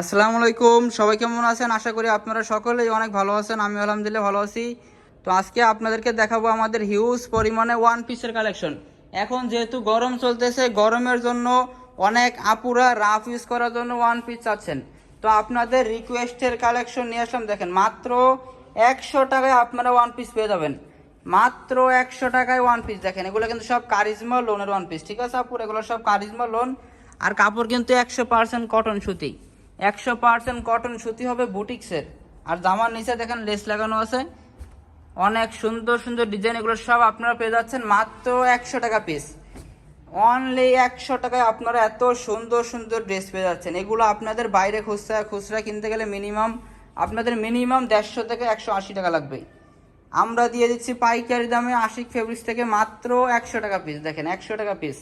আসসালামু আলাইকুম, সবাই কেমন আছেন? আশা করি আপনারা সকলেই অনেক ভালো আছেন আমি আলহামদুলিল্লাহ ভালো আছি। তো আজকে আপনাদেরকে দেখাবো আমাদের হিউজ পরিমাণে ওয়ান পিসের কালেকশন এখন যেহেতু গরম চলতেছে, গরমের জন্য অনেক আপুরা রাফ ইউজ করার জন্য ওয়ান পিস চাচ্ছেন। তো আপনাদের রিকোয়েস্টের কালেকশন নিয়ে আসলাম, দেখেন, মাত্র একশো টাকায় আপনারা ওয়ান পিস পেয়ে যাবেন। মাত্র একশো টাকায় ওয়ান পিস দেখেন, এগুলো কিন্তু সব কারিজমা লোনের ওয়ান পিস ঠিক আছে আপুর এগুলো সব কারিজমা লোন আর কাপড় কিন্তু একশো পার্সেন্ট কটন সুতি। একশো পার্সেন্ট কটন সুতি হবে বুটিক্সের। আর জামার নিচে দেখেন লেস লাগানো আছে। অনেক সুন্দর সুন্দর ডিজাইন এগুলো সব আপনারা পেয়ে যাচ্ছেন মাত্র একশো টাকা পিস অনলি একশো টাকায় আপনারা এত সুন্দর সুন্দর ড্রেস পেয়ে যাচ্ছেন। এগুলো আপনাদের বাইরে খুচরা খুচরা কিনতে গেলে মিনিমাম আপনাদের মিনিমাম দেড়শো থেকে একশো আশি টাকা লাগবে। আমরা দিয়ে দিচ্ছি পাইকারি দামে আশিক ফেব্রিক্স থেকে মাত্র একশো টাকা পিস দেখেন একশো টাকা পিস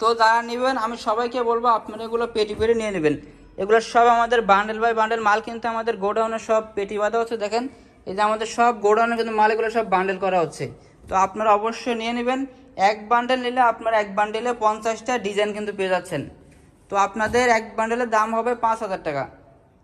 তো যারা নেবেন, আমি সবাইকে বলব আপনারা এগুলো পেটি পেটি নিয়ে নেবেন। এগুলো সব আমাদের বান্ডেল বাই বান্ডেল মাল কিন্তু আমাদের গোডাউনে সব পেটি বাঁধা হচ্ছে। দেখেন, এই যে আমাদের সব গোডাউনে কিন্তু মাল এগুলো সব বান্ডেল করা হচ্ছে। তো আপনারা অবশ্যই নিয়ে নেবেন। এক বান্ডেল নিলে আপনারা এক বান্ডেলে পঞ্চাশটা ডিজাইন কিন্তু পেয়ে যাচ্ছেন। তো আপনাদের এক বান্ডেলের দাম হবে পাঁচ হাজার টাকা।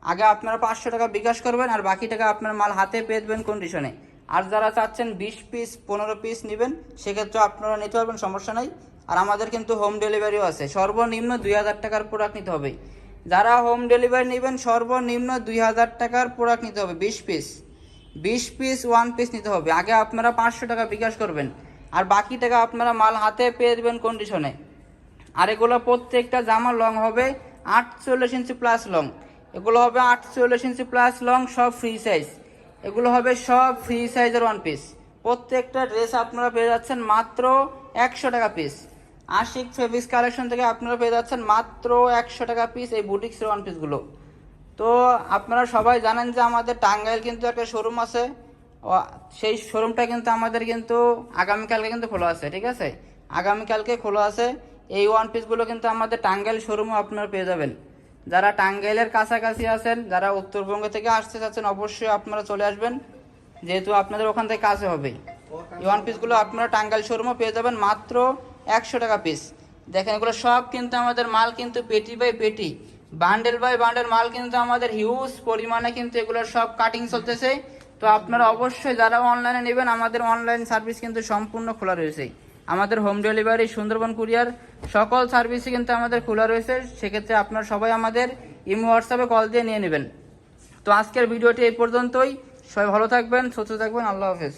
আগে আপনারা পাঁচশো টাকা বিকাশ করবেন আর বাকি টাকা আপনার মাল হাতে পেয়ে দেবেন কন্ডিশনে আর যারা চাচ্ছেন বিশ পিস পনেরো পিস নেবেন সেক্ষেত্রে আপনারা নিতে পারবেন, সমস্যা নাই। আর আমাদের কিন্তু হোম ডেলিভারিও আছে। সর্বনিম্ন দুই হাজার টাকার প্রোডাক্ট নিতে হবে। যারা হোম ডেলিভারি নেবেন, সর্বনিম্ন দুই হাজার টাকার প্রোডাক্ট নিতে হবে, বিশ পিস বিশ পিস ওয়ান পিস নিতে হবে। আগে আপনারা পাঁচশো টাকা বিকাশ করবেন। আর বাকি টাকা আপনারা মাল হাতে পেয়ে দেবেন কন্ডিশনে আর এগুলো প্রত্যেকটা জামা লং হবে আটচল্লিশ ইঞ্চি প্লাস লং এগুলো হবে আটচল্লিশ ইঞ্চি প্লাস লং সব ফ্রি সাইজ এগুলো হবে সব ফ্রি সাইজের ওয়ান পিস প্রত্যেকটা ড্রেস আপনারা পেয়ে যাচ্ছেন মাত্র একশো টাকা পিস আশিক ফেব্রিক্স কালেকশন থেকে আপনারা পেয়ে যাচ্ছেন মাত্র একশো টাকা পিস এই বুটিক্সের ওয়ান পিসগুলো তো আপনারা সবাই জানেন যে আমাদের টাঙ্গাইল কিন্তু একটা শোরুম আছে। সেই শোরুমটা কিন্তু আমাদের কিন্তু আগামীকালকে কিন্তু খোলা আছে, ঠিক আছে? আগামীকালকে খোলা আছে। এই ওয়ান পিসগুলো কিন্তু আমাদের টাঙ্গাইল শোরুমও আপনারা পেয়ে যাবেন। যারা টাঙ্গাইলের কাছাকাছি আছেন, যারা উত্তরবঙ্গ থেকে আসতে চাচ্ছেন, অবশ্যই আপনারা চলে আসবেন। যেহেতু আপনাদের ওখান থেকে কাছে হবে। এই ওয়ান পিসগুলো আপনারা টাঙ্গাইল শোরুমও পেয়ে যাবেন মাত্র একশো টাকা পিস দেখেন এগুলো সব কিন্তু আমাদের মাল কিন্তু পেটি বাই পেটি। বান্ডেল বাই বান্ডেল মাল কিন্তু আমাদের হিউজ পরিমাণে কিন্তু এগুলোর সব কাটিং চলতেছে। তো আপনারা অবশ্যই যারা অনলাইনে নেবেন, আমাদের অনলাইন সার্ভিস কিন্তু সম্পূর্ণ খোলা রয়েছে। আমাদের হোম ডেলিভারি সুন্দরবন কুরিয়ার সকল সার্ভিসই কিন্তু আমাদের খোলা রয়েছে। সেক্ষেত্রে আপনারা সবাই আমাদের ইমো, হোয়াটসঅ্যাপে কল দিয়ে নিয়ে নেবেন। তো আজকের ভিডিওটি এই পর্যন্তই। সবাই ভালো থাকবেন, সুস্থ থাকবেন। আল্লাহ হাফেজ।